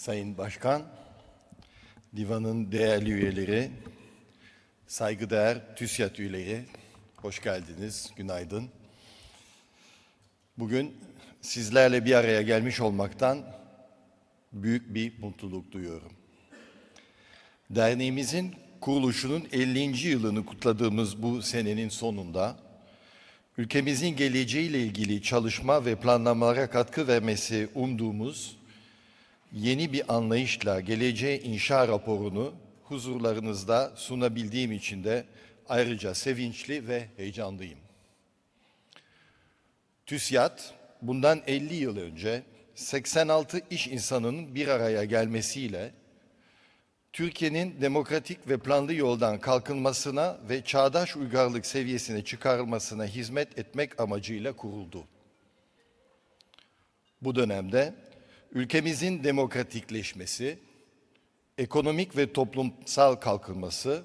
Sayın Başkan, divanın değerli üyeleri, saygıdeğer TÜSİAD üyeleri, hoş geldiniz, günaydın. Bugün sizlerle bir araya gelmiş olmaktan büyük bir mutluluk duyuyorum. Derneğimizin kuruluşunun 50. yılını kutladığımız bu senenin sonunda ülkemizin geleceğiyle ilgili çalışma ve planlamalara katkı vermesi umduğumuz yeni bir anlayışla geleceğe inşa raporunu huzurlarınızda sunabildiğim için de ayrıca sevinçli ve heyecanlıyım. TÜSİAD bundan 50 yıl önce 86 iş insanının bir araya gelmesiyle Türkiye'nin demokratik ve planlı yoldan kalkınmasına ve çağdaş uygarlık seviyesine çıkarılmasına hizmet etmek amacıyla kuruldu. Bu dönemde ülkemizin demokratikleşmesi, ekonomik ve toplumsal kalkınması,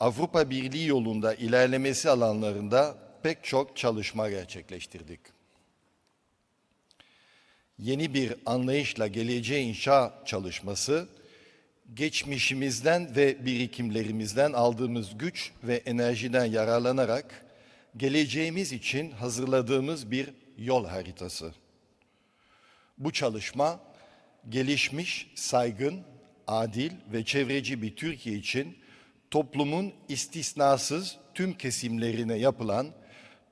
Avrupa Birliği yolunda ilerlemesi alanlarında pek çok çalışma gerçekleştirdik. Yeni bir anlayışla geleceğe inşa çalışması, geçmişimizden ve birikimlerimizden aldığımız güç ve enerjiden yararlanarak geleceğimiz için hazırladığımız bir yol haritası. Bu çalışma gelişmiş, saygın, adil ve çevreci bir Türkiye için toplumun istisnasız tüm kesimlerine yapılan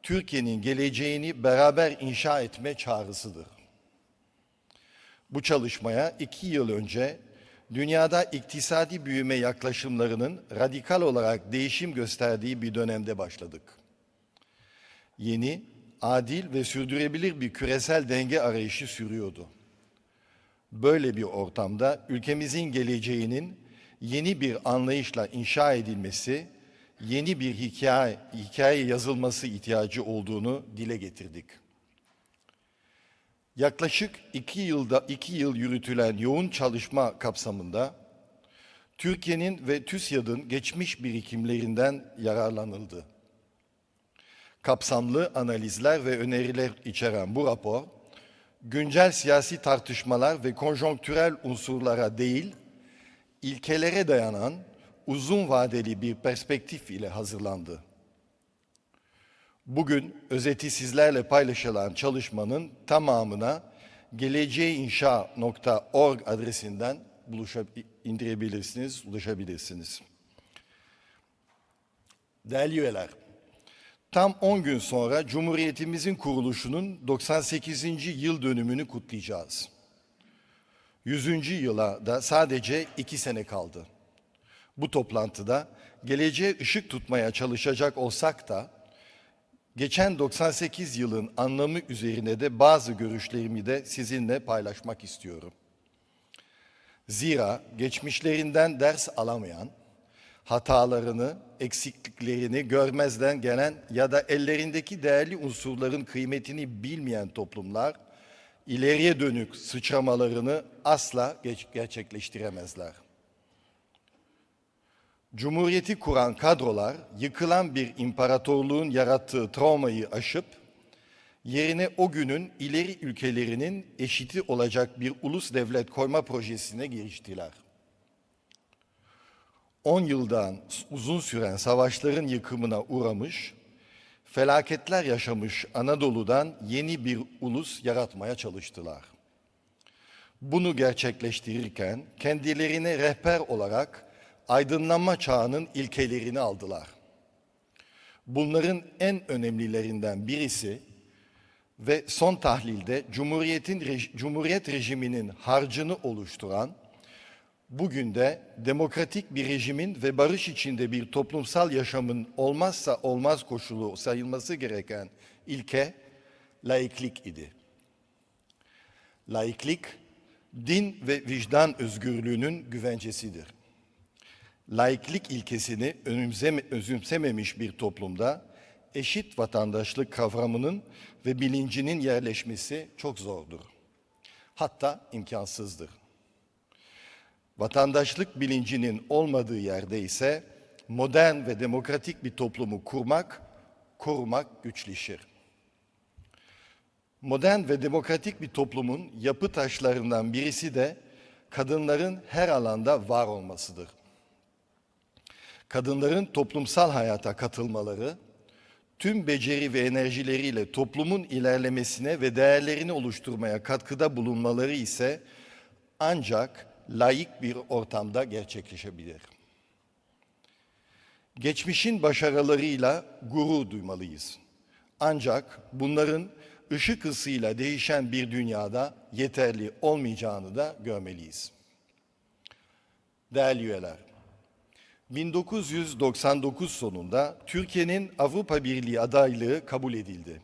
Türkiye'nin geleceğini beraber inşa etme çağrısıdır. Bu çalışmaya iki yıl önce dünyada iktisadi büyüme yaklaşımlarının radikal olarak değişim gösterdiği bir dönemde başladık. Yeni, adil ve sürdürebilir bir küresel denge arayışı sürüyordu. Böyle bir ortamda ülkemizin geleceğinin yeni bir anlayışla inşa edilmesi, yeni bir hikaye, hikaye yazılması ihtiyacı olduğunu dile getirdik. Yaklaşık iki yılda iki yıl yürütülen yoğun çalışma kapsamında Türkiye'nin ve TÜSİAD'ın geçmiş birikimlerinden yararlanıldı. Kapsamlı analizler ve öneriler içeren bu rapor, güncel siyasi tartışmalar ve konjonktürel unsurlara değil, ilkelere dayanan uzun vadeli bir perspektif ile hazırlandı. Bugün özeti sizlerle paylaşılan çalışmanın tamamına geleceğinşa.org adresinden indirebilirsiniz, ulaşabilirsiniz. Değerli üyeler, tam 10 gün sonra Cumhuriyetimizin kuruluşunun 98. yıl dönümünü kutlayacağız. 100. yıla da sadece iki sene kaldı. Bu toplantıda geleceğe ışık tutmaya çalışacak olsak da geçen 98 yılın anlamı üzerine de bazı görüşlerimi de sizinle paylaşmak istiyorum. Zira geçmişlerinden ders alamayan, hatalarını, eksikliklerini görmezden gelen ya da ellerindeki değerli unsurların kıymetini bilmeyen toplumlar ileriye dönük sıçramalarını asla gerçekleştiremezler. Cumhuriyeti kuran kadrolar yıkılan bir imparatorluğun yarattığı travmayı aşıp yerine o günün ileri ülkelerinin eşiti olacak bir ulus devlet koyma projesine giriştiler. 10 yıldan uzun süren savaşların yıkımına uğramış, felaketler yaşamış Anadolu'dan yeni bir ulus yaratmaya çalıştılar. Bunu gerçekleştirirken kendilerine rehber olarak aydınlanma çağının ilkelerini aldılar. Bunların en önemlilerinden birisi ve son tahlilde Cumhuriyet'in Cumhuriyet rejiminin harcını oluşturan bugün de demokratik bir rejimin ve barış içinde bir toplumsal yaşamın olmazsa olmaz koşulu sayılması gereken ilke laiklik idi. Laiklik din ve vicdan özgürlüğünün güvencesidir laiklik ilkesini özümsememiş bir toplumda eşit vatandaşlık kavramının ve bilincinin yerleşmesi çok zordur. Hatta imkansızdır. Vatandaşlık bilincinin olmadığı yerde ise modern ve demokratik bir toplumu kurmak, korumak güçleşir. Modern ve demokratik bir toplumun yapı taşlarından birisi de kadınların her alanda var olmasıdır. Kadınların toplumsal hayata katılmaları, tüm beceri ve enerjileriyle toplumun ilerlemesine ve değerlerini oluşturmaya katkıda bulunmaları ise ancak layık bir ortamda gerçekleşebilir. Geçmişin başarılarıyla gurur duymalıyız. Ancak bunların ışık hızıyla değişen bir dünyada yeterli olmayacağını da görmeliyiz. Değerli üyeler, 1999 sonunda Türkiye'nin Avrupa Birliği adaylığı kabul edildi.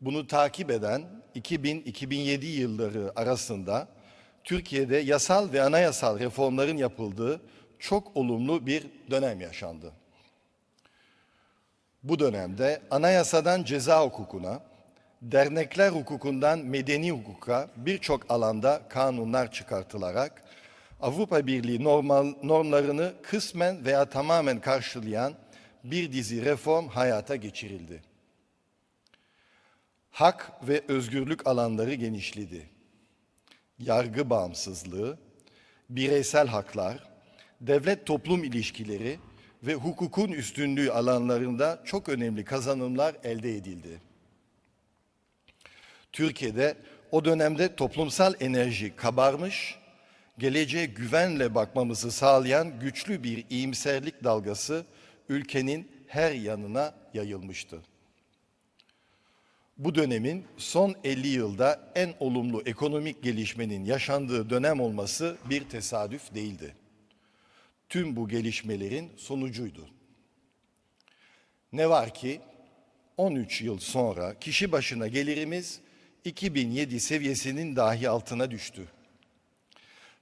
Bunu takip eden 2000-2007 yılları arasında Türkiye'de yasal ve anayasal reformların yapıldığı çok olumlu bir dönem yaşandı. Bu dönemde anayasadan ceza hukukuna, dernekler hukukundan medeni hukuka birçok alanda kanunlar çıkartılarak Avrupa Birliği normal, normlarını kısmen veya tamamen karşılayan bir dizi reform hayata geçirildi. Hak ve özgürlük alanları genişledi. Yargı bağımsızlığı, bireysel haklar, devlet toplum ilişkileri ve hukukun üstünlüğü alanlarında çok önemli kazanımlar elde edildi. Türkiye'de o dönemde toplumsal enerji kabarmış, geleceğe güvenle bakmamızı sağlayan güçlü bir iyimserlik dalgası ülkenin her yanına yayılmıştı. Bu dönemin son 50 yılda en olumlu ekonomik gelişmenin yaşandığı dönem olması bir tesadüf değildi. Tüm bu gelişmelerin sonucuydu. Ne var ki 13 yıl sonra kişi başına gelirimiz 2007 seviyesinin dahi altına düştü.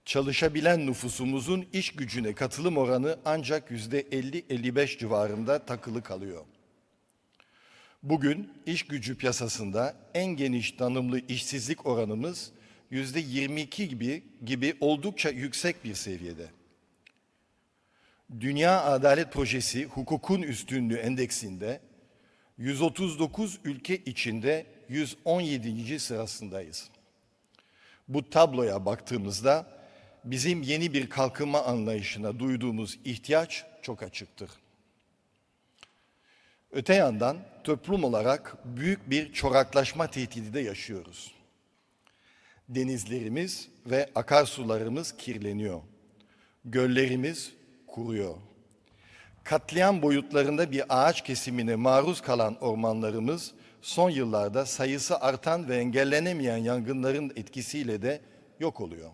Çalışabilen nüfusumuzun iş gücüne katılım oranı ancak yüzde 50-55 civarında takılı kalıyor. Bugün iş gücü piyasasında en geniş tanımlı işsizlik oranımız yüzde 22 gibi, gibi oldukça yüksek bir seviyede. Dünya Adalet Projesi Hukukun Üstünlüğü Endeksinde 139 ülke içinde 117. sırasındayız. Bu tabloya baktığımızda bizim yeni bir kalkınma anlayışına duyduğumuz ihtiyaç çok açıktır. Öte yandan toplum olarak büyük bir çoraklaşma tehdidi de yaşıyoruz. Denizlerimiz ve akarsularımız kirleniyor. Göllerimiz kuruyor. Katliam boyutlarında bir ağaç kesimine maruz kalan ormanlarımız son yıllarda sayısı artan ve engellenemeyen yangınların etkisiyle de yok oluyor.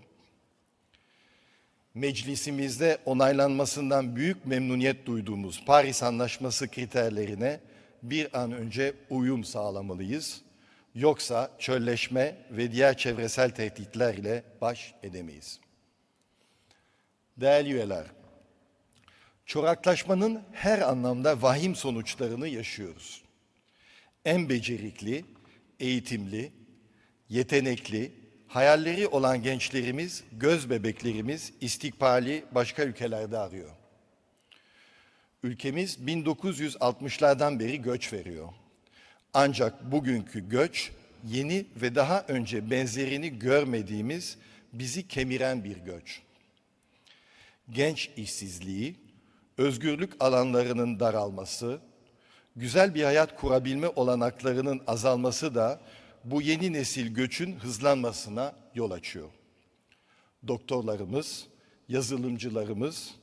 Meclisimizde onaylanmasından büyük memnuniyet duyduğumuz Paris Anlaşması kriterlerine bir an önce uyum sağlamalıyız. Yoksa çölleşme ve diğer çevresel tehditlerle baş edemeyiz. Değerli üyeler, çoraklaşmanın her anlamda vahim sonuçlarını yaşıyoruz. En becerikli, eğitimli, yetenekli, hayalleri olan gençlerimiz, göz bebeklerimiz istikbali başka ülkelerde arıyor. Ülkemiz 1960'lardan beri göç veriyor. Ancak bugünkü göç yeni ve daha önce benzerini görmediğimiz bizi kemiren bir göç. Genç işsizliği, özgürlük alanlarının daralması, güzel bir hayat kurabilme olanaklarının azalması da bu yeni nesil göçün hızlanmasına yol açıyor. Doktorlarımız, yazılımcılarımız,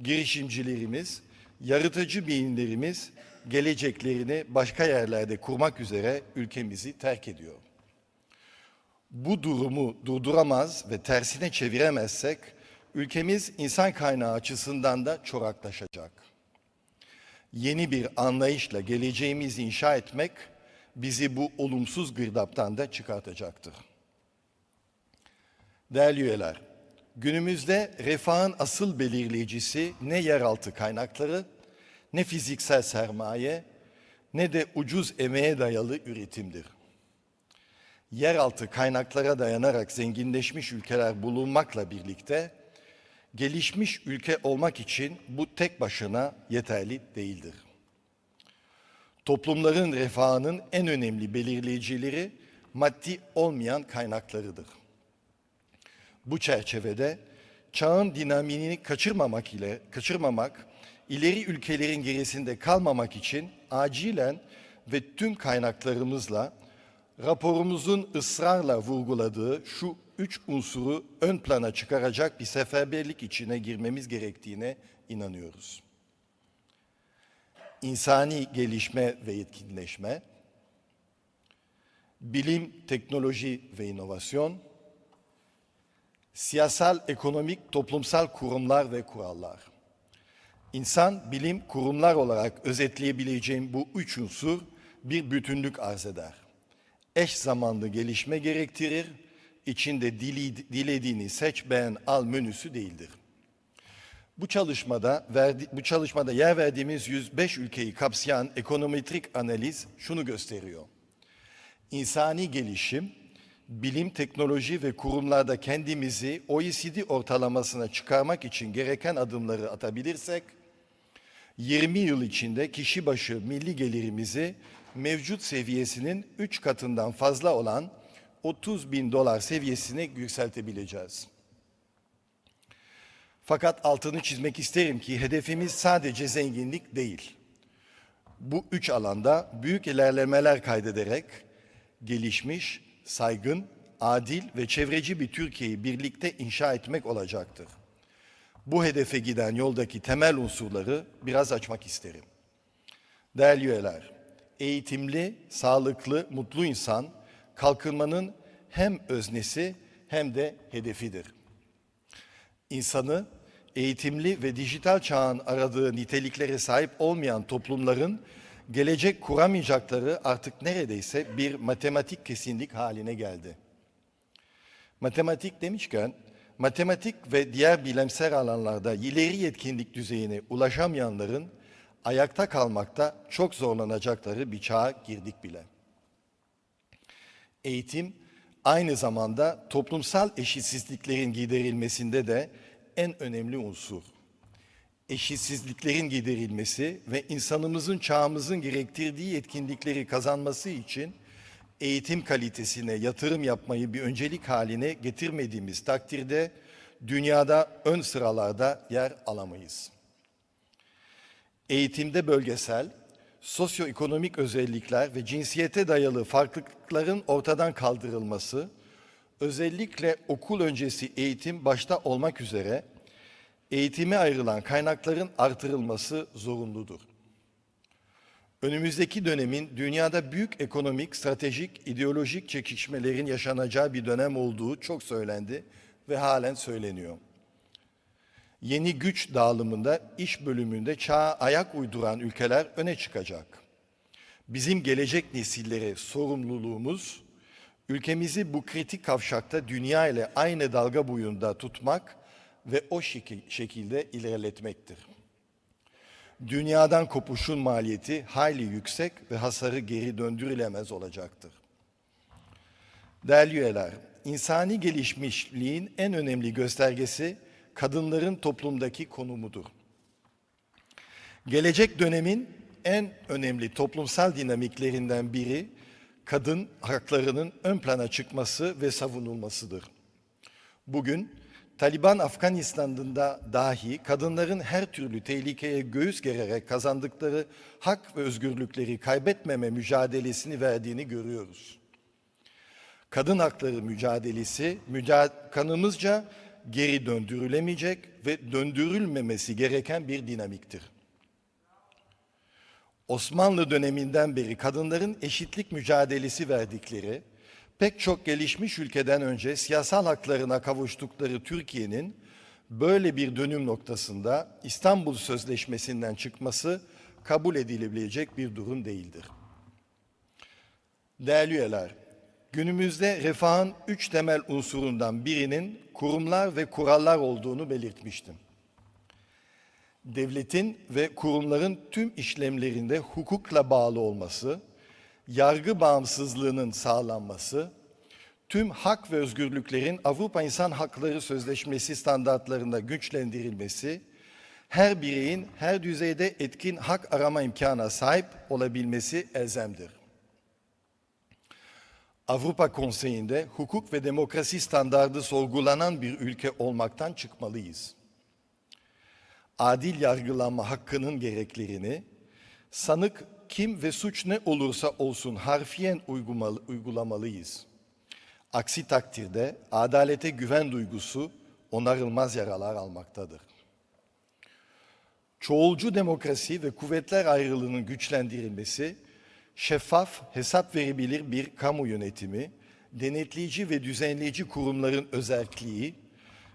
girişimcilerimiz, yaratıcı beyinlerimiz geleceklerini başka yerlerde kurmak üzere ülkemizi terk ediyor. Bu durumu durduramaz ve tersine çeviremezsek ülkemiz insan kaynağı açısından da çoraklaşacak. Yeni bir anlayışla geleceğimizi inşa etmek bizi bu olumsuz girdaptan da çıkartacaktır. Değerli üyeler, günümüzde refahın asıl belirleyicisi ne yeraltı kaynakları, ne fiziksel sermaye, ne de ucuz emeğe dayalı üretimdir. Yeraltı kaynaklara dayanarak zenginleşmiş ülkeler bulunmakla birlikte, gelişmiş ülke olmak için bu tek başına yeterli değildir toplumların refahının en önemli belirleyicileri maddi olmayan kaynaklarıdır. Bu çerçevede çağın dinamini kaçırmamak ile kaçırmamak, ileri ülkelerin gerisinde kalmamak için acilen ve tüm kaynaklarımızla raporumuzun ısrarla vurguladığı şu üç unsuru ön plana çıkaracak bir seferberlik içine girmemiz gerektiğine inanıyoruz. İnsani gelişme ve yetkinleşme, bilim, teknoloji ve inovasyon, siyasal, ekonomik, toplumsal kurumlar ve kurallar. İnsan, bilim, kurumlar olarak özetleyebileceğim bu üç unsur bir bütünlük arz eder. Eş zamanlı gelişme gerektirir, içinde dilediğini seç, beğen, al menüsü değildir. Bu çalışmada verdi, bu çalışmada yer verdiğimiz 105 ülkeyi kapsayan ekonometrik analiz şunu gösteriyor. İnsani gelişim, bilim, teknoloji ve kurumlarda kendimizi OECD ortalamasına çıkarmak için gereken adımları atabilirsek, 20 yıl içinde kişi başı milli gelirimizi mevcut seviyesinin 3 katından fazla olan 30 bin dolar seviyesine yükseltebileceğiz. Fakat altını çizmek isterim ki hedefimiz sadece zenginlik değil. Bu üç alanda büyük ilerlemeler kaydederek gelişmiş, saygın, adil ve çevreci bir Türkiye'yi birlikte inşa etmek olacaktır. Bu hedefe giden yoldaki temel unsurları biraz açmak isterim. Değerli üyeler, eğitimli, sağlıklı, mutlu insan kalkınmanın hem öznesi hem de hedefidir. İnsanı eğitimli ve dijital çağın aradığı niteliklere sahip olmayan toplumların gelecek kuramayacakları artık neredeyse bir matematik kesinlik haline geldi. Matematik demişken, matematik ve diğer bilimsel alanlarda ileri yetkinlik düzeyine ulaşamayanların ayakta kalmakta çok zorlanacakları bir çağa girdik bile. Eğitim aynı zamanda toplumsal eşitsizliklerin giderilmesinde de en önemli unsur. Eşitsizliklerin giderilmesi ve insanımızın çağımızın gerektirdiği yetkinlikleri kazanması için eğitim kalitesine yatırım yapmayı bir öncelik haline getirmediğimiz takdirde dünyada ön sıralarda yer alamayız. Eğitimde bölgesel, sosyoekonomik özellikler ve cinsiyete dayalı farklılıkların ortadan kaldırılması, özellikle okul öncesi eğitim başta olmak üzere eğitime ayrılan kaynakların artırılması zorunludur. Önümüzdeki dönemin dünyada büyük ekonomik, stratejik, ideolojik çekişmelerin yaşanacağı bir dönem olduğu çok söylendi ve halen söyleniyor. Yeni güç dağılımında, iş bölümünde çağa ayak uyduran ülkeler öne çıkacak. Bizim gelecek nesillere sorumluluğumuz, ülkemizi bu kritik kavşakta dünya ile aynı dalga boyunda tutmak ve o şekilde ilerletmektir. Dünyadan kopuşun maliyeti hayli yüksek ve hasarı geri döndürülemez olacaktır. Değerli üyeler, insani gelişmişliğin en önemli göstergesi kadınların toplumdaki konumudur. Gelecek dönemin en önemli toplumsal dinamiklerinden biri kadın haklarının ön plana çıkması ve savunulmasıdır. Bugün Taliban Afganistan'da dahi kadınların her türlü tehlikeye göğüs gererek kazandıkları hak ve özgürlükleri kaybetmeme mücadelesini verdiğini görüyoruz. Kadın hakları mücadelesi müca kanımızca geri döndürülemeyecek ve döndürülmemesi gereken bir dinamiktir. Osmanlı döneminden beri kadınların eşitlik mücadelesi verdikleri pek çok gelişmiş ülkeden önce siyasal haklarına kavuştukları Türkiye'nin böyle bir dönüm noktasında İstanbul Sözleşmesi'nden çıkması kabul edilebilecek bir durum değildir. Değerli üyeler, günümüzde refahın üç temel unsurundan birinin kurumlar ve kurallar olduğunu belirtmiştim. Devletin ve kurumların tüm işlemlerinde hukukla bağlı olması, yargı bağımsızlığının sağlanması, tüm hak ve özgürlüklerin Avrupa İnsan Hakları Sözleşmesi standartlarında güçlendirilmesi, her bireyin her düzeyde etkin hak arama imkanına sahip olabilmesi elzemdir. Avrupa Konseyi'nde hukuk ve demokrasi standardı sorgulanan bir ülke olmaktan çıkmalıyız. Adil yargılanma hakkının gereklerini sanık kim ve suç ne olursa olsun harfiyen uygulamalı, uygulamalıyız. Aksi takdirde adalete güven duygusu onarılmaz yaralar almaktadır. Çoğulcu demokrasi ve kuvvetler ayrılığının güçlendirilmesi, şeffaf, hesap verebilir bir kamu yönetimi, denetleyici ve düzenleyici kurumların özelliği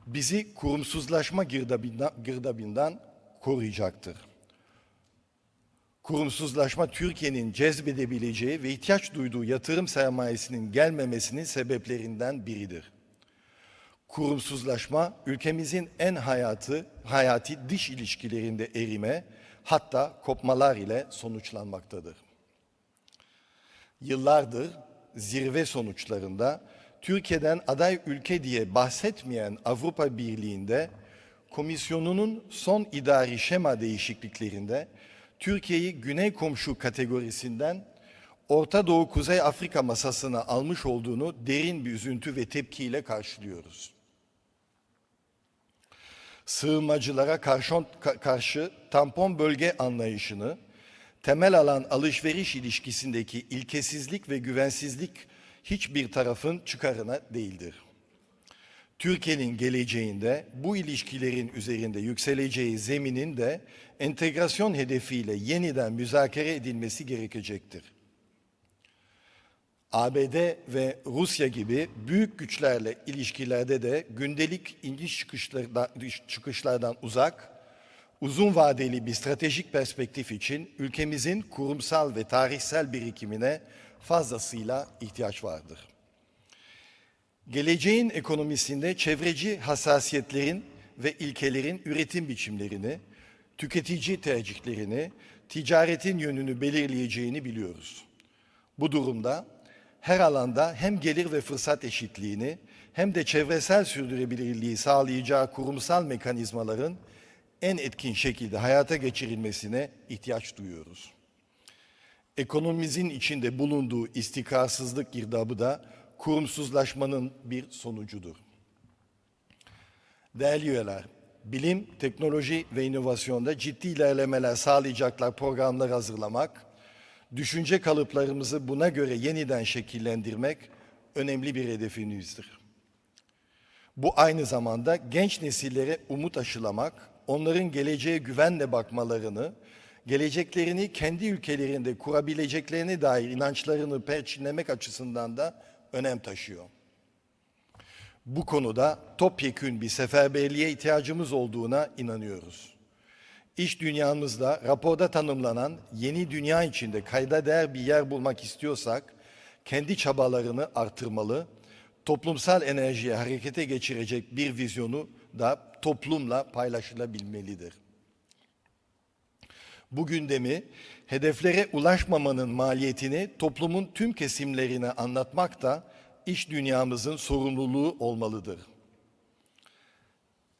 bizi kurumsuzlaşma girdabından, girdabından koruyacaktır. Kurumsuzlaşma Türkiye'nin cezbedebileceği ve ihtiyaç duyduğu yatırım sermayesinin gelmemesinin sebeplerinden biridir. Kurumsuzlaşma ülkemizin en hayatı, hayati dış ilişkilerinde erime, hatta kopmalar ile sonuçlanmaktadır. Yıllardır zirve sonuçlarında Türkiye'den aday ülke diye bahsetmeyen Avrupa Birliği'nde komisyonunun son idari şema değişikliklerinde Türkiye'yi Güney komşu kategorisinden Orta Doğu Kuzey Afrika masasına almış olduğunu derin bir üzüntü ve tepkiyle karşılıyoruz. Sığınmacılara karşı, karşı tampon bölge anlayışını temel alan alışveriş ilişkisindeki ilkesizlik ve güvensizlik hiçbir tarafın çıkarına değildir. Türkiye'nin geleceğinde bu ilişkilerin üzerinde yükseleceği zeminin de entegrasyon hedefiyle yeniden müzakere edilmesi gerekecektir. ABD ve Rusya gibi büyük güçlerle ilişkilerde de gündelik iniş çıkışlardan, uzak, uzun vadeli bir stratejik perspektif için ülkemizin kurumsal ve tarihsel birikimine fazlasıyla ihtiyaç vardır. Geleceğin ekonomisinde çevreci hassasiyetlerin ve ilkelerin üretim biçimlerini, tüketici tercihlerini, ticaretin yönünü belirleyeceğini biliyoruz. Bu durumda her alanda hem gelir ve fırsat eşitliğini hem de çevresel sürdürülebilirliği sağlayacağı kurumsal mekanizmaların en etkin şekilde hayata geçirilmesine ihtiyaç duyuyoruz. Ekonomimizin içinde bulunduğu istikrarsızlık girdabı da kurumsuzlaşmanın bir sonucudur. Değerli üyeler, bilim, teknoloji ve inovasyonda ciddi ilerlemeler sağlayacaklar programlar hazırlamak, düşünce kalıplarımızı buna göre yeniden şekillendirmek önemli bir hedefimizdir. Bu aynı zamanda genç nesillere umut aşılamak, onların geleceğe güvenle bakmalarını, geleceklerini kendi ülkelerinde kurabileceklerine dair inançlarını perçinlemek açısından da önem taşıyor. Bu konuda topyekün bir seferberliğe ihtiyacımız olduğuna inanıyoruz. İş dünyamızda raporda tanımlanan yeni dünya içinde kayda değer bir yer bulmak istiyorsak kendi çabalarını artırmalı, toplumsal enerjiye harekete geçirecek bir vizyonu da toplumla paylaşılabilmelidir. Bu gündemi hedeflere ulaşmamanın maliyetini toplumun tüm kesimlerine anlatmak da iş dünyamızın sorumluluğu olmalıdır.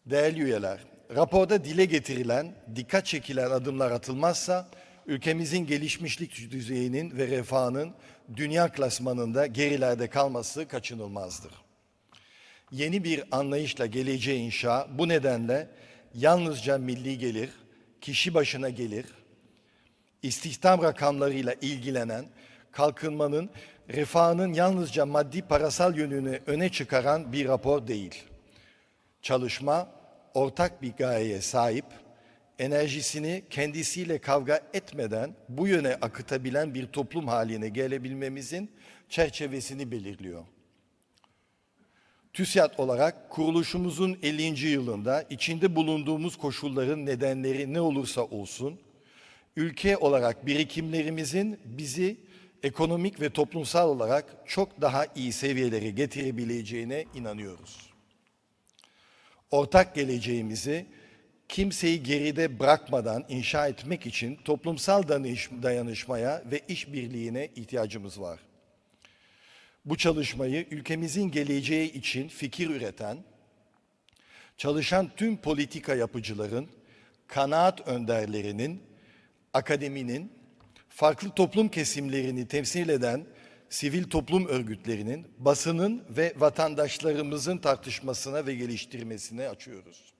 Değerli üyeler, raporda dile getirilen, dikkat çekilen adımlar atılmazsa ülkemizin gelişmişlik düzeyinin ve refahının dünya klasmanında gerilerde kalması kaçınılmazdır. Yeni bir anlayışla geleceğe inşa bu nedenle yalnızca milli gelir, kişi başına gelir, istihdam rakamlarıyla ilgilenen, kalkınmanın, refahının yalnızca maddi parasal yönünü öne çıkaran bir rapor değil. Çalışma, ortak bir gayeye sahip, enerjisini kendisiyle kavga etmeden bu yöne akıtabilen bir toplum haline gelebilmemizin çerçevesini belirliyor. TÜSİAD olarak kuruluşumuzun 50. yılında içinde bulunduğumuz koşulların nedenleri ne olursa olsun, ülke olarak birikimlerimizin bizi ekonomik ve toplumsal olarak çok daha iyi seviyelere getirebileceğine inanıyoruz. Ortak geleceğimizi kimseyi geride bırakmadan inşa etmek için toplumsal dayanışmaya ve işbirliğine ihtiyacımız var. Bu çalışmayı ülkemizin geleceği için fikir üreten, çalışan tüm politika yapıcıların, kanaat önderlerinin, akademinin, farklı toplum kesimlerini temsil eden sivil toplum örgütlerinin, basının ve vatandaşlarımızın tartışmasına ve geliştirmesine açıyoruz.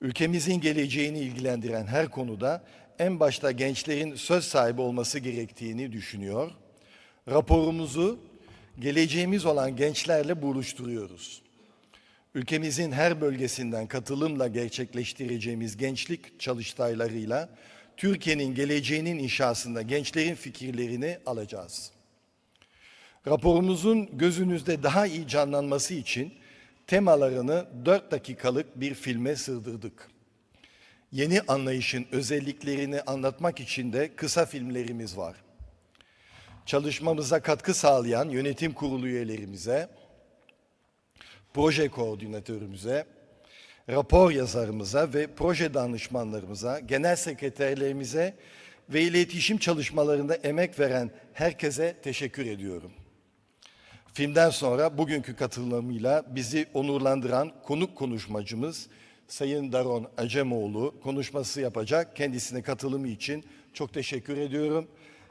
Ülkemizin geleceğini ilgilendiren her konuda en başta gençlerin söz sahibi olması gerektiğini düşünüyor. Raporumuzu geleceğimiz olan gençlerle buluşturuyoruz. Ülkemizin her bölgesinden katılımla gerçekleştireceğimiz gençlik çalıştaylarıyla Türkiye'nin geleceğinin inşasında gençlerin fikirlerini alacağız. Raporumuzun gözünüzde daha iyi canlanması için temalarını 4 dakikalık bir filme sığdırdık. Yeni anlayışın özelliklerini anlatmak için de kısa filmlerimiz var. Çalışmamıza katkı sağlayan yönetim kurulu üyelerimize, proje koordinatörümüze, rapor yazarımıza ve proje danışmanlarımıza, genel sekreterlerimize ve iletişim çalışmalarında emek veren herkese teşekkür ediyorum. Filmden sonra bugünkü katılımıyla bizi onurlandıran konuk konuşmacımız Sayın Daron Acemoğlu konuşması yapacak. Kendisine katılımı için çok teşekkür ediyorum.